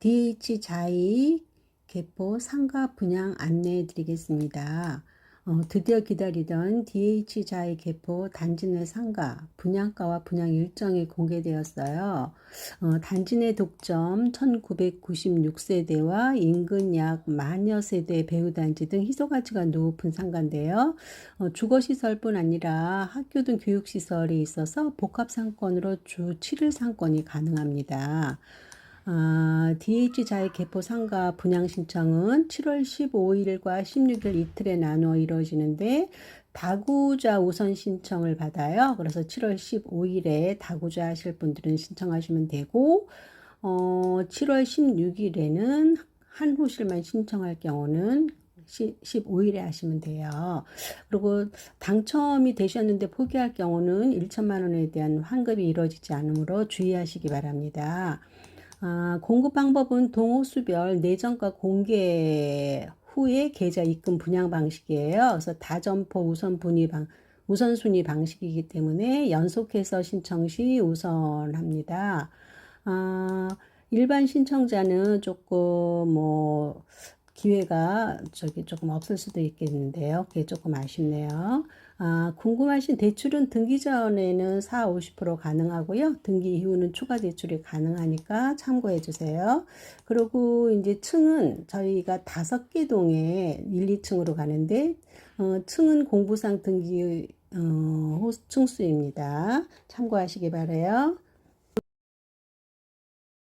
DH 자이 개포 상가 분양 안내해 드리겠습니다. 어, 드디어 기다리던 DH 자이 개포 단지 내 상가 분양가와 분양 일정이 공개되었어요. 어, 단지 내 독점 1996세대와 인근 약 만여 세대 배우 단지 등 희소 가치가 높은 상가인데요. 어, 주거 시설뿐 아니라 학교 등 교육 시설이 있어서 복합 상권으로 주 7일 상권이 가능합니다. 아, DH 자의 개포 상가 분양 신청은 7월 15일과 16일 이틀에 나누어 이루어지는데 다구자 우선 신청을 받아요. 그래서 7월 15일에 다구자 하실 분들은 신청하시면 되고 어, 7월 16일에는 한 호실만 신청할 경우는 15일에 하시면 돼요. 그리고 당첨이 되셨는데 포기할 경우는 1천만 원에 대한 환급이 이루어지지 않으므로 주의하시기 바랍니다. 아, 공급 방법은 동호수별 내정가 공개 후에 계좌 입금 분양 방식이에요. 그래서 다점포 우선 분위 방 우선순위 방식이기 때문에 연속해서 신청 시 우선합니다. 아, 일반 신청자는 조금 뭐 기회가 저기 조금 없을 수도 있겠는데요. 그게 조금 아쉽네요. 아, 궁금하신 대출은 등기 전에는 4, 50% 가능하고요. 등기 이후는 추가 대출이 가능하니까 참고해 주세요. 그리고 이제 층은 저희가 다섯 개 동에 1, 2층으로 가는데 어, 층은 공부상 등기 어, 층수입니다. 참고하시기 바래요.